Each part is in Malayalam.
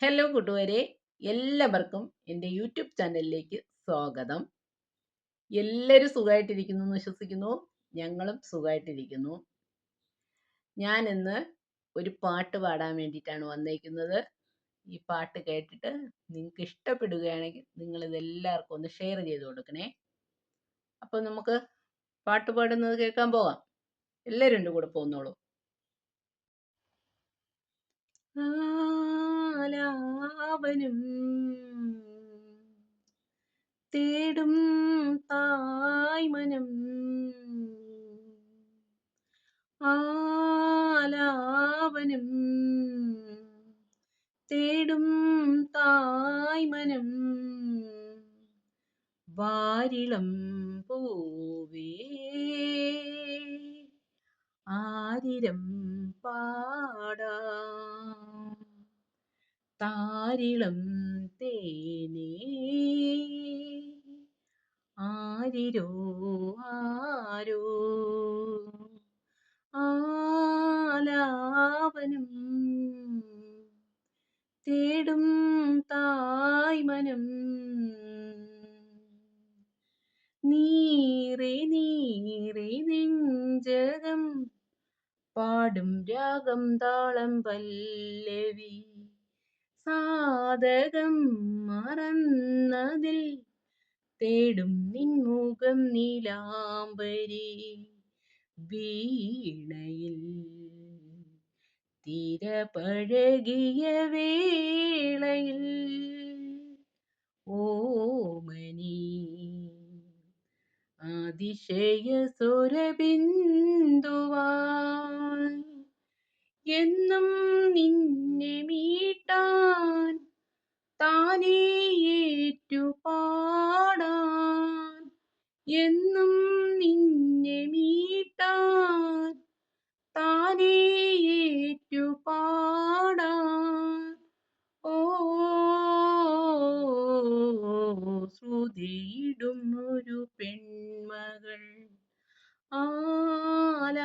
ഹലോ കൂട്ടുകാരെ എല്ലാവർക്കും എന്റെ യൂട്യൂബ് ചാനലിലേക്ക് സ്വാഗതം. എല്ലാവരും സുഖമായിട്ടിരിക്കുന്നു എന്ന് വിശ്വസിക്കുന്നു. ഞങ്ങളും സുഖമായിട്ടിരിക്കുന്നു. ഞാൻ ഇന്ന് ഒരു പാട്ട് പാടാൻ വേണ്ടിയിട്ടാണ് വന്നേക്കുന്നത്. ഈ പാട്ട് കേട്ടിട്ട് നിങ്ങൾക്ക് ഇഷ്ടപ്പെടുകയാണെങ്കിൽ നിങ്ങൾ ഇതെല്ലാവർക്കും ഒന്ന് ഷെയർ ചെയ്ത് കൊടുക്കണേ. അപ്പോൾ നമുക്ക് പാട്ട് പാടുന്നത് കേൾക്കാൻ പോകാം. എല്ലാവരും കൂടെ പോന്നോളൂ. ആലാപനം തേടും തായ്മനം. ആലാവനും തേടും തായ്മനം. വാരിളം പൂവേ ആരിരം പാടാ താരിളം തേനേ. ആരിരോ ആരോ. ആലാവനം തേടും തായ്മനം. നീറെ നീറെ നെഞ്ചകം പാടും രാഗം താളം പല്ലവി. സാധകം മറന്നതിൽ തേടും നിൻമുഖം നീലാംബരി വീണയിൽ. തീര പഴകിയ വേളയിൽ ഓമനി അതിശയ സുരബിന്ദുവാൻ എന്നും നിന്നെ താനേ ഏറ്റുപാടാൻ എന്നും നിന്നെ മീട്ടാൻ താനേ ഏറ്റുപാടാൻ. ഓ ശ്രുതിയിടും ഒരു പെൺമകൾ ആലാപനം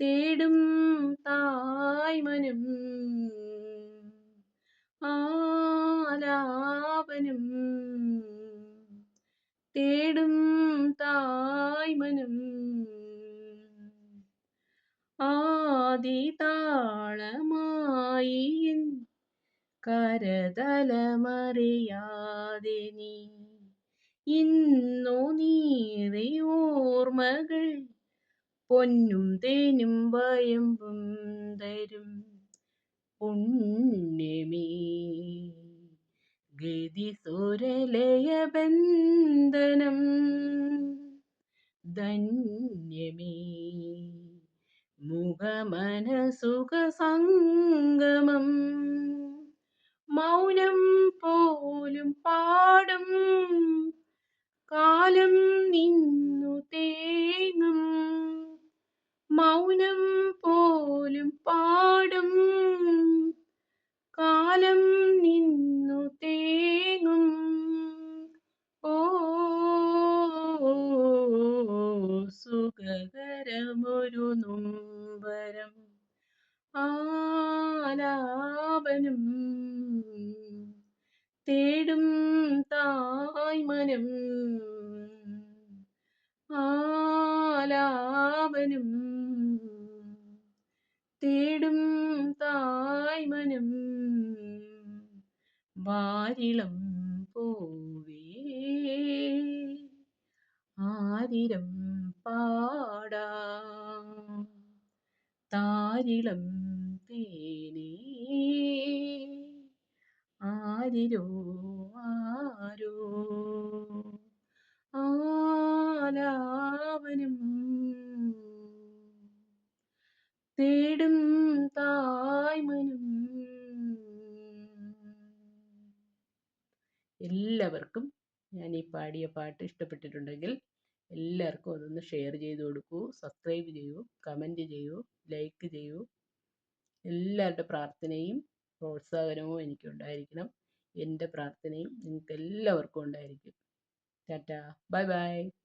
തേടും തായ്മനം ആലാപനം തേടും തായ്മനം. ആദിതാളമായി കരതലമറിയാതെ നീ. ഇന്നു നീറി ഓർമ്മകൾ പൊന്നും തേനും വയമ്പും തരും പുണ്യമേ. ഗതി സുരലയബന്ധനം ധന്യമേ മുഖമനസുഖ സംഗമം മൗനം പോലും പാടും. കാലം നിന്നു തേങ്ങും. മൗനം പോലും പാടും. കാലം സുഖകരമൊരു നൊമ്പരം ആലാപനം തേടും തായ്മനം ആലാപനം തേടും തായ്മനം. വാരിളം പൂവേ ആരിരം പാടാ താരിളം തേനേ ആരിരോ ആരോ. ആലാവനം തേടും തായ്മനം. എല്ലാവർക്കും ഞാൻ ഈ പാടിയ പാട്ട് ഇഷ്ടപ്പെട്ടിട്ടുണ്ടെങ്കിൽ എല്ലാവർക്കും അതൊന്ന് ഷെയർ ചെയ്ത് കൊടുക്കൂ സബ്സ്ക്രൈബ് ചെയ്യൂ കമന്റ് ചെയ്യൂ ലൈക്ക് ചെയ്യൂ. എല്ലാവരുടെ പ്രാർത്ഥനയും പ്രോത്സാഹനവും എനിക്കുണ്ടായിരിക്കണം. എന്റെ പ്രാർത്ഥനയും നിങ്ങൾക്ക് എല്ലാവർക്കും ഉണ്ടായിരിക്കും. ടാറ്റ. Bye bye.